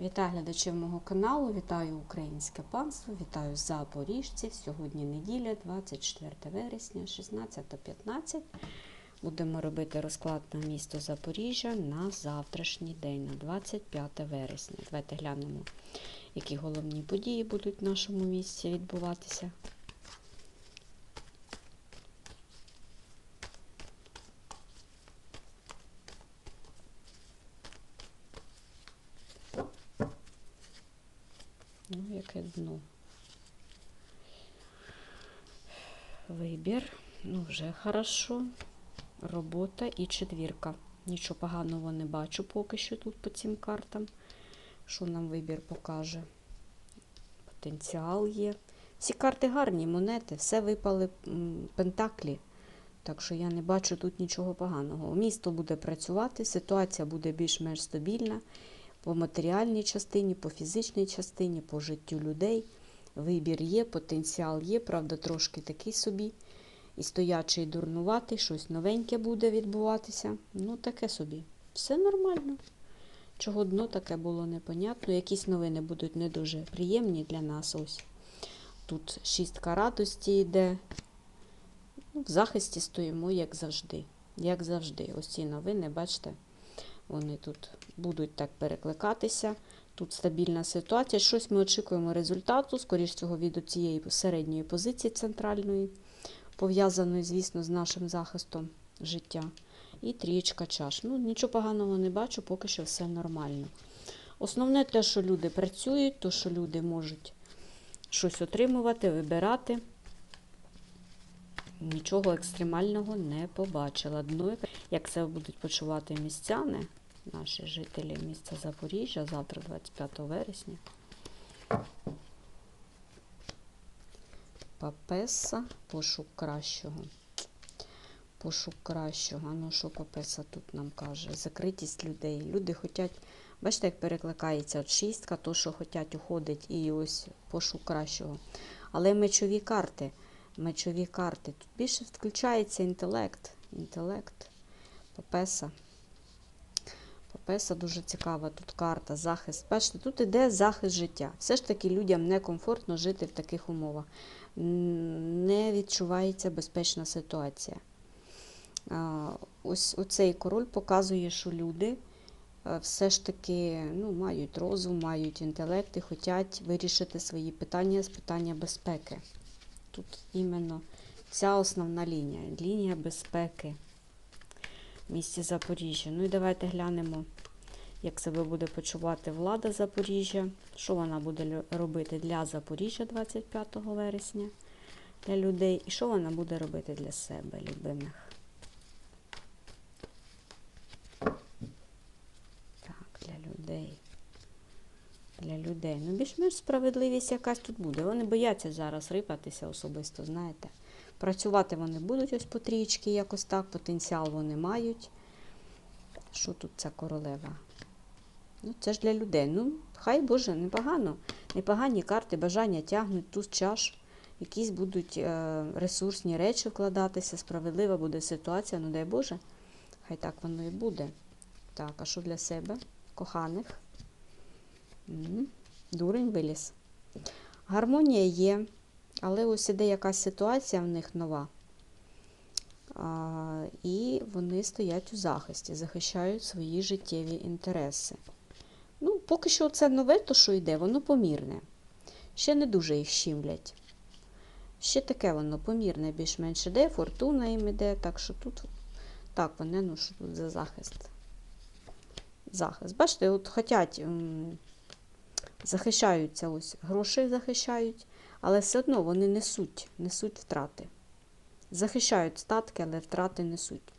Вітаю глядачів мого каналу, вітаю українське панство, вітаю запоріжців. Сьогодні неділя, 24 вересня, 16.15. Будемо робити розклад на місто Запоріжжя на завтрашній день, на 25 вересня. Давайте глянемо, які головні події будуть в нашому місті відбуватися. Ну, яке дно. Вибір. Ну, вже хорошо. Робота і четвірка. Нічого поганого не бачу поки що тут по цим картам. Що нам вибір покаже? Потенціал є. Всі карти гарні, монети, все випали пентаклі. Так що я не бачу тут нічого поганого. Місто буде працювати, ситуація буде більш-менш стабільна по матеріальній частині, по фізичній частині, по життю людей. Вибір є, потенціал є, правда, трошки такий собі. І стоячий, і дурнуватий, щось новеньке буде відбуватися. Ну, таке собі. Все нормально. Чого дно таке було непонятно. Якісь новини будуть не дуже приємні для нас. Ось. Тут шістка радості йде. Ну, в захисті стоїмо, як завжди. Як завжди. Ось ці новини, бачите, вони тут будуть так перекликатися. Тут стабільна ситуація. Щось ми очікуємо результату, скоріш цього, від цієї середньої позиції центральної, пов'язаної, звісно, з нашим захистом життя. І трієчка чаш. Ну, нічого поганого не бачу, поки що все нормально. Основне те, що люди працюють, то, що люди можуть щось отримувати, вибирати. Нічого екстремального не побачила. Дно, як себе будуть почувати містяни, наші жителі міста Запоріжжя, завтра, 25 вересня. Папеса, пошук кращого. Пошук кращого. Ну, що папеса тут нам каже? Закритість людей. Люди хочуть, бачите, як перекликається от шістка, то, що хочуть, уходить, і ось пошук кращого. Але мечові карти. Мечові карти. Тут більше включається інтелект. Інтелект. Папеса. Папеса дуже цікава тут карта, захист. Бачите, тут іде захист життя. Все ж таки людям некомфортно жити в таких умовах. Не відчувається безпечна ситуація. Ось оцей король показує, що люди все ж таки ну, мають розум, мають інтелект і хочуть вирішити свої питання з питання безпеки. Тут іменно ця основна лінія лінія безпеки в місті Запоріжжя. Ну і давайте глянемо, як себе буде почувати влада Запоріжжя, що вона буде робити для Запоріжжя 25 вересня для людей, і що вона буде робити для себе, любимих. Так, для людей. Для людей. Ну, більш-менш справедливість якась тут буде. Вони бояться зараз рипатися особисто, знаєте. Працювати вони будуть ось по трічки, якось так, потенціал вони мають. Що тут ця королева? Ну, Це ж для людей. Ну, хай Боже, непогано. Непогані карти, бажання тягнуть туз чаш. Якісь будуть е, ресурсні речі вкладатися, справедлива буде ситуація, ну дай Боже, хай так воно і буде. Так, а що для себе? Коханих? М-м, Дурень виліз. Гармонія є, але ось іде якась ситуація в них нова. А, і вони стоять у захисті, захищають свої життєві інтереси. Поки що це нове, то що йде, воно помірне. Ще не дуже їх щімлять. Ще таке воно помірне, більш-менш іде, фортуна їм іде, так що тут так, вони, ну що тут за захист. Захист. Бачите, от хотять, захищаються ось, гроші захищають, але все одно вони несуть, несуть втрати. Захищають статки, але втрати несуть.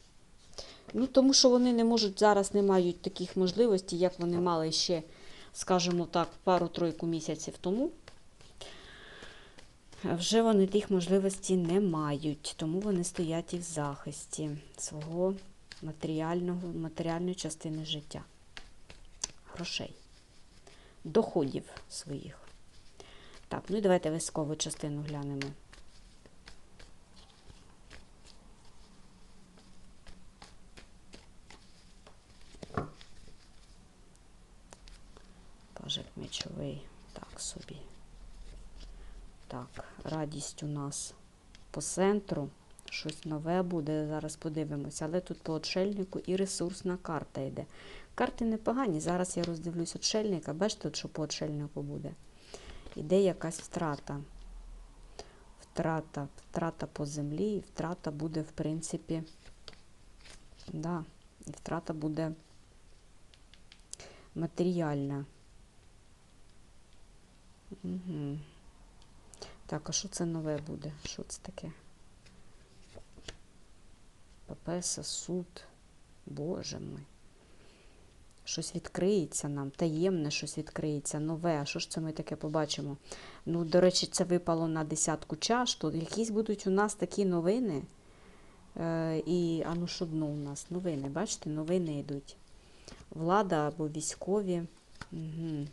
Ну, Тому що вони не можуть зараз не мають таких можливостей, як вони мали ще, скажімо так, пару-тройку місяців тому. Вже вони тих можливостей не мають, тому вони стоять і в захисті свого матеріального, матеріальної частини життя, грошей, доходів своїх. Так, ну і давайте військову частину глянемо. Пажик мечовий. Так собі. Так, радість у нас по центру. Щось нове буде, зараз подивимося. Але тут по отшельнику і ресурсна карта йде. Карти непогані. Зараз я роздивлюсь отшельника. Бачите, що по отшельнику буде. Іде якась втрата. Втрата, втрата по землі, і втрата буде, в принципі, да, і втрата буде матеріальна. Угу. Так, а що це нове буде? Що це таке? Папеса, суд. Боже мой. Щось відкриється нам, таємне щось відкриється, нове. А що ж це ми таке побачимо? Ну, до речі, це випало на десятку чаш. Тут якісь будуть у нас такі новини. Е, і, а ну що дно у нас? Новини, бачите, новини йдуть. Влада або військові. Угу.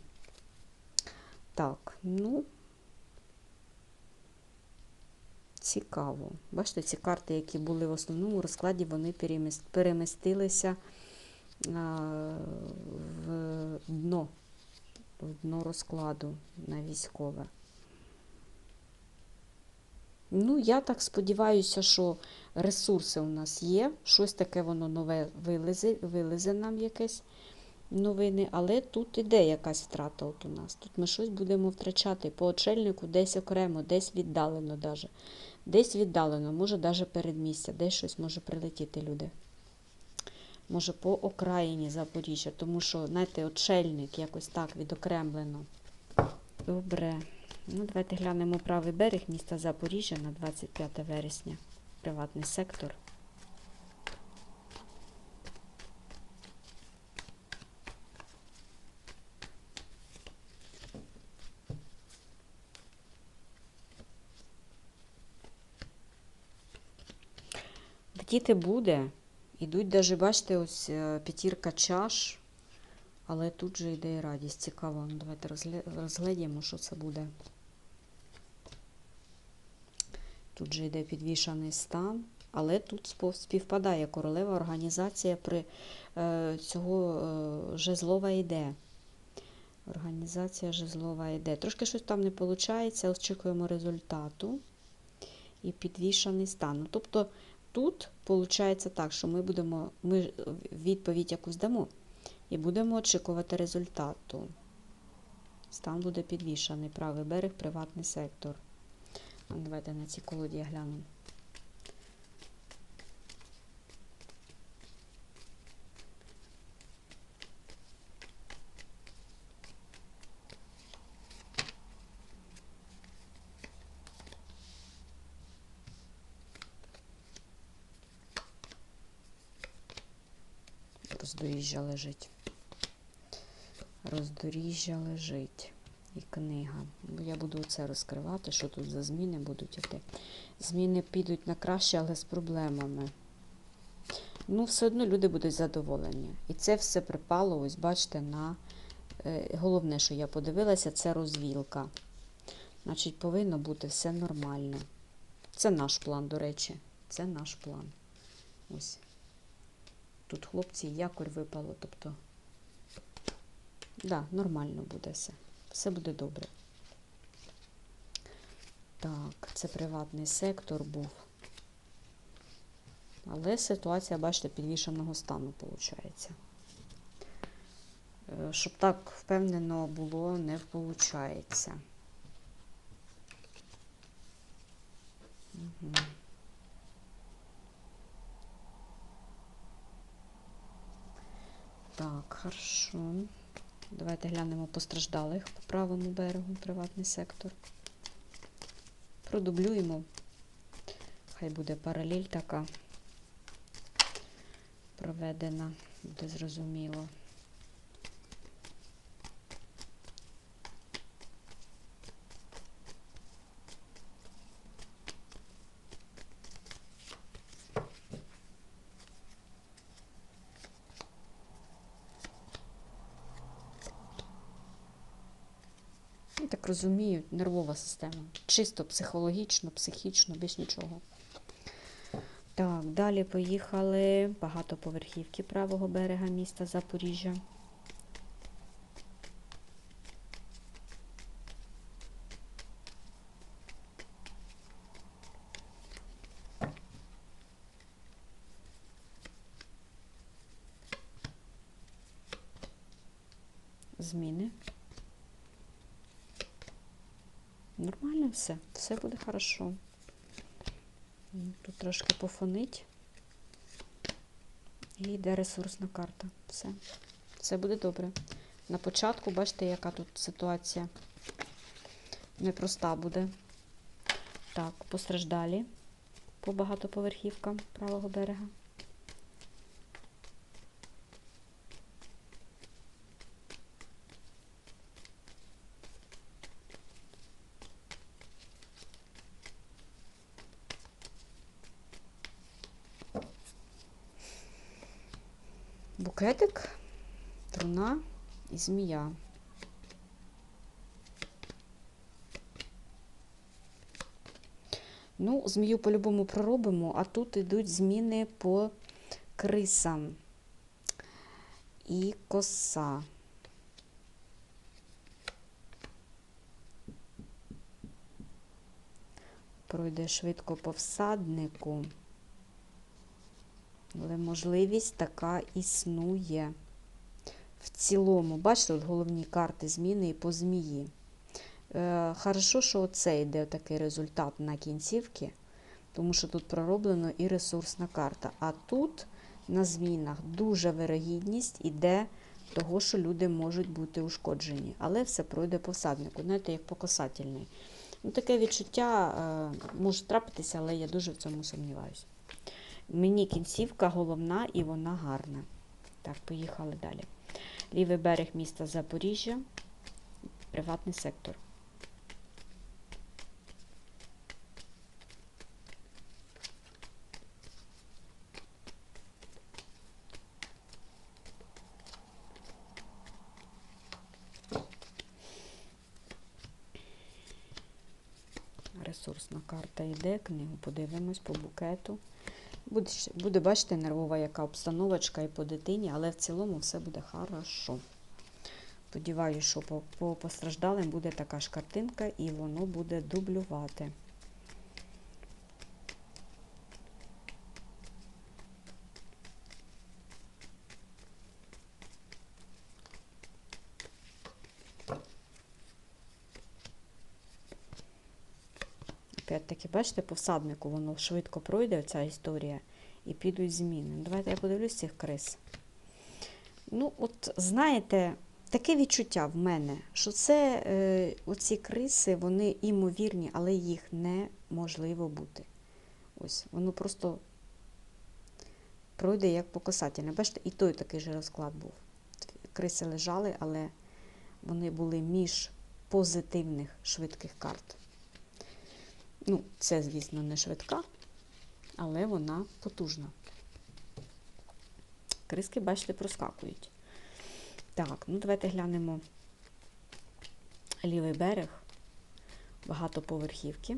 Так, ну. Цікаво. Бачите, ці карти, які були в основному розкладі, вони перемістилися в дно, в дно розкладу на військове. Ну, я так сподіваюся, що ресурси у нас є. Щось таке воно нове вилезе, вилезе нам якесь новини, але тут іде якась втрата от у нас. Тут ми щось будемо втрачати по очельнику десь окремо, десь віддалено даже. Десь віддалено, може навіть передмістя, десь щось може прилетіти люди. Може, по окраїні Запоріжжя, тому що, знаєте, очельник якось так відокремлено. Добре. Ну, давайте глянемо правий берег міста Запоріжжя на 25 вересня. Приватний сектор. Втіти буде. Ідуть даже, бачите, ось е, п'ятірка чаш, але тут же йде радість. Цікаво. Ну, Давайте розгля- розглядімо, що це буде. Тут же йде підвішаний стан, але тут співпадає королева організація при е, цього е, жезлова йде. Організація жезлова йде. Трошки щось там не виходить, очікуємо результату. І підвішаний стан. Ну, Тобто тут виходить так, що ми будемо, ми відповідь якусь дамо і будемо очікувати результату. Стан буде підвішаний. Правий берег, приватний сектор. Давайте на цій колоді я Роздоріжжя лежить. Роздоріжжя лежить. І книга. Я буду це розкривати, що тут за зміни будуть іти. Зміни підуть на краще, але з проблемами. Ну, все одно люди будуть задоволені. І це все припало, ось бачите, на е, головне, що я подивилася, це розвілка. Значить, повинно бути все нормально. Це наш план, до речі. Це наш план. Ось. Тут хлопці якорь випало, тобто, да, нормально буде все. Все буде добре. Так, це приватний сектор був. Але ситуація, бачите, підвішеного стану виходить. Щоб так впевнено було, не виходить. Угу. Так, хорошо. Давайте глянемо постраждалих по правому берегу, приватний сектор. Продублюємо. Хай буде паралель така проведена, буде зрозуміло. Я так розумію, нервова система. Чисто психологічно, психічно, без нічого. Так, далі поїхали багатоповерхівки правого берега міста Запоріжжя. зміни. Нормально все, все буде хорошо. Тут трошки пофонить. І йде ресурсна карта. Все. Все буде добре. На початку, бачите, яка тут ситуація непроста буде. Так, постраждалі по багатоповерхівкам правого берега. Змія. Ну, змію по-любому проробимо, а тут йдуть зміни по крисам і коса. Пройде швидко по всаднику. Але можливість така існує. В цілому, бачите, от головні карти зміни і по змії. Е, Хорошо, що оце йде такий результат на кінцівки, тому що тут пророблено і ресурсна карта. А тут на змінах дуже вирогідність іде того, що люди можуть бути ушкоджені. Але все пройде по всаднику, знаєте, як по касательний. Ну, таке відчуття е, може трапитися, але я дуже в цьому сумніваюся. Мені кінцівка головна і вона гарна. Так, поїхали далі. Лівий берег міста Запоріжжя, приватний сектор. Ресурсна карта йде, книгу подивимось по букету. Буде, бачите, нервова яка обстановочка і по дитині, але в цілому все буде хорошо. Сподіваюсь, що по, по постраждалим буде така ж картинка і воно буде дублювати. Бачите, по всаднику воно швидко пройде ця історія і підуть зміни. Давайте я подивлюсь цих крис. Ну, от знаєте, таке відчуття в мене, що це е, оці криси, вони імовірні, але їх неможливо бути. Ось, воно просто пройде як по касательне. Бачите, і той такий же розклад був. Криси лежали, але вони були між позитивних швидких карт. Ну, це, звісно, не швидка, але вона потужна. Криски, бачите, проскакують. Так, ну давайте глянемо лівий берег, багатоповерхівки.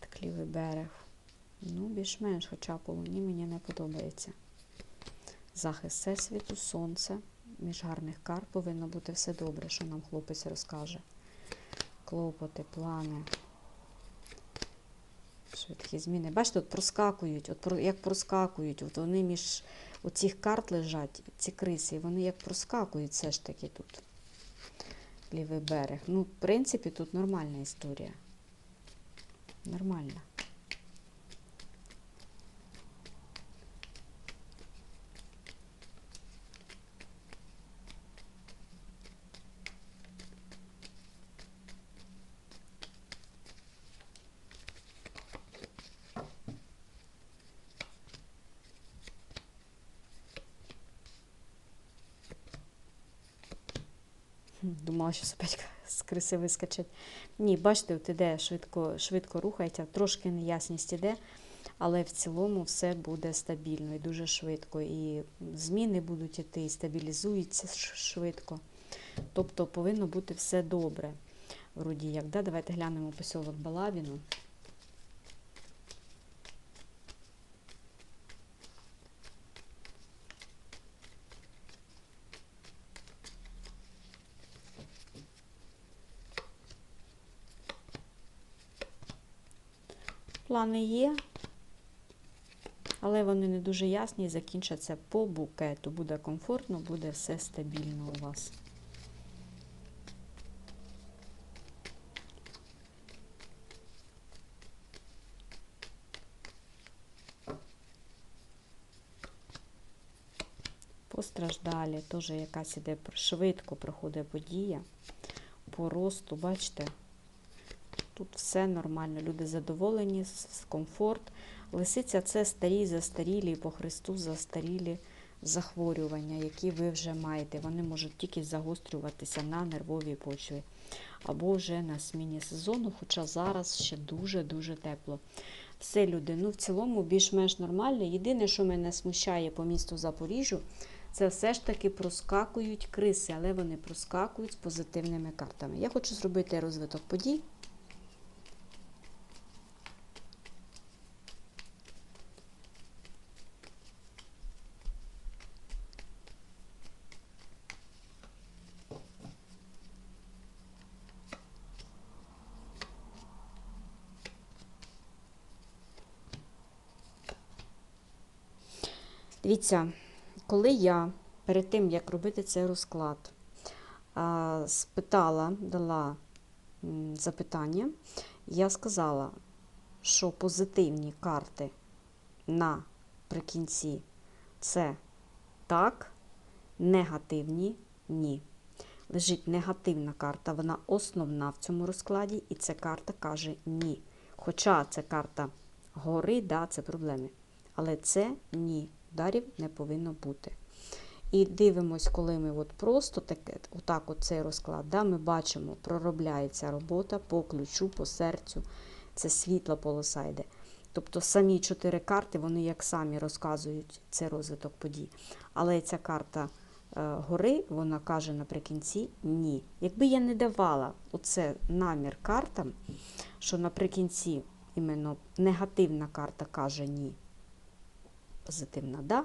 Так, лівий берег. Ну, більш-менш, хоча по луні мені не подобається. Захист всесвіту, сонце. Між гарних карт повинно бути все добре, що нам хлопець розкаже. Клопоти, плани. Швидкі зміни. Бачите, от проскакують, от як проскакують, от вони між оцих карт лежать, ці криси, і вони як проскакують все ж таки тут. Лівий берег. Ну, в принципі, тут нормальна історія. Нормально. Думала, що опять з криси вискочить. Ні, бачите, от іде швидко, швидко рухається, трошки неясність іде, але в цілому все буде стабільно і дуже швидко. І зміни будуть іти, і стабілізуються швидко. Тобто повинно бути все добре. Вроді як, да? Давайте глянемо посілок Балавіну. Плани є, але вони не дуже ясні і закінчаться по букету. Буде комфортно, буде все стабільно у вас. Постраждалі, теж якась іде швидко проходить подія по росту, бачите, тут все нормально, люди задоволені, комфорт. Лисиця це старі, застарілі, по Христу застарілі захворювання, які ви вже маєте. Вони можуть тільки загострюватися на нервовій почві або вже на зміні сезону, хоча зараз ще дуже-дуже тепло. Все, люди, ну в цілому більш-менш нормально. Єдине, що мене смущає по місту Запоріжжю, це все ж таки проскакують криси, але вони проскакують з позитивними картами. Я хочу зробити розвиток подій. Дивіться, коли я перед тим, як робити цей розклад, спитала, дала запитання, я сказала, що позитивні карти наприкінці це так, негативні ні. Лежить негативна карта, вона основна в цьому розкладі, і ця карта каже ні. Хоча це карта гори, да, це проблеми. Але це ні. Ударів не повинно бути. І дивимось, коли ми от просто таке, отак от цей розклад, да, ми бачимо, проробляється робота по ключу, по серцю. Це світла полоса йде. Тобто самі чотири карти, вони як самі розказують цей розвиток подій. Але ця карта е, гори, вона каже наприкінці ні. Якби я не давала оце намір картам, що наприкінці іменно негативна карта каже ні, позитивна да.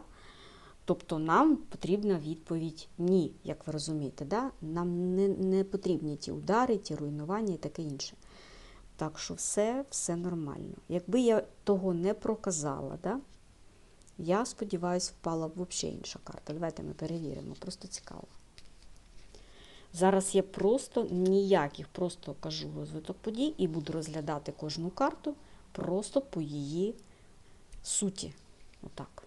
Тобто нам потрібна відповідь ні, як ви розумієте. Да? Нам не, не потрібні ті удари, ті руйнування і таке інше. Так що все, все нормально. Якби я того не проказала, да? я сподіваюся, впала б взагалі інша карта. Давайте ми перевіримо, просто цікаво. Зараз я просто ніяких, просто кажу розвиток подій і буду розглядати кожну карту просто по її суті. Отак.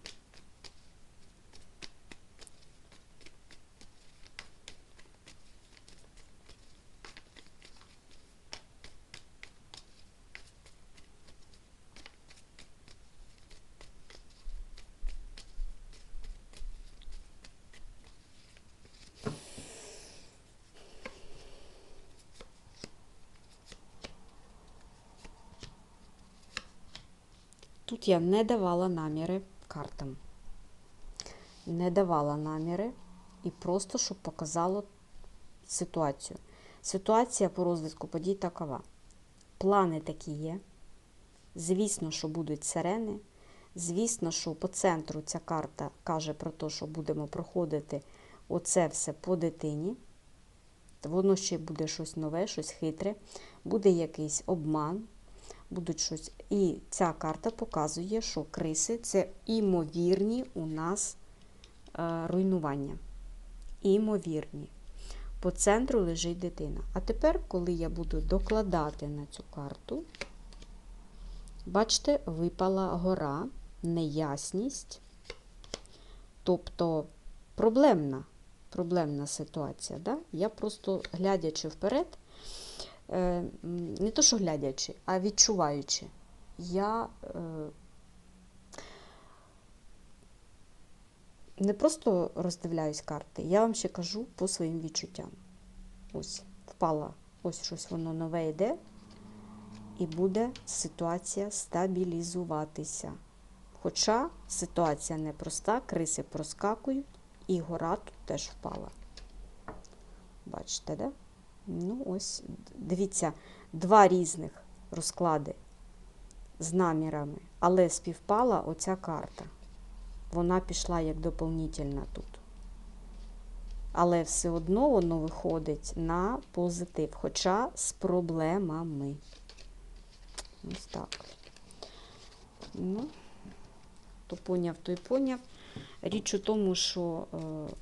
Тут я не давала наміри картам. Не давала наміри і просто, щоб показало ситуацію. Ситуація по розвитку подій такова. Плани такі є. Звісно, що будуть сирени. Звісно, що по центру ця карта каже про те, що будемо проходити оце все по дитині. Воно ще буде щось нове, щось хитре, буде якийсь обман, будуть щось. І ця карта показує, що криси це імовірні у нас е, руйнування. Імовірні. По центру лежить дитина. А тепер, коли я буду докладати на цю карту, бачите, випала гора, неясність, тобто проблемна, проблемна ситуація. Да? Я просто, глядячи вперед, не то, що глядячи, а відчуваючи, я е, не просто роздивляюсь карти, я вам ще кажу по своїм відчуттям. Ось, впала, ось щось воно нове йде, і буде ситуація стабілізуватися. Хоча ситуація непроста, криси проскакують, і гора тут теж впала. Бачите, да? Ну, ось, дивіться, два різних розклади з намірами, але співпала оця карта. Вона пішла як доповнительна тут. Але все одно воно виходить на позитив, хоча з проблемами. Ось так. Ну, то поняв, той поняв. Річ у тому, що е,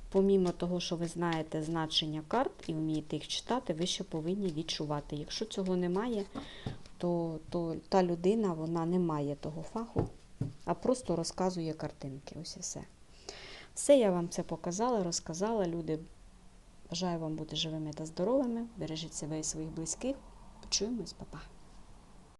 помімо того, що ви знаєте значення карт і вмієте їх читати, ви ще повинні відчувати. Якщо цього немає, то, то та людина вона не має того фаху, а просто розказує картинки. Ось і все. Все я вам це показала, розказала. Люди, бажаю вам бути живими та здоровими. Бережіть себе і своїх близьких. Почуємось, па-па.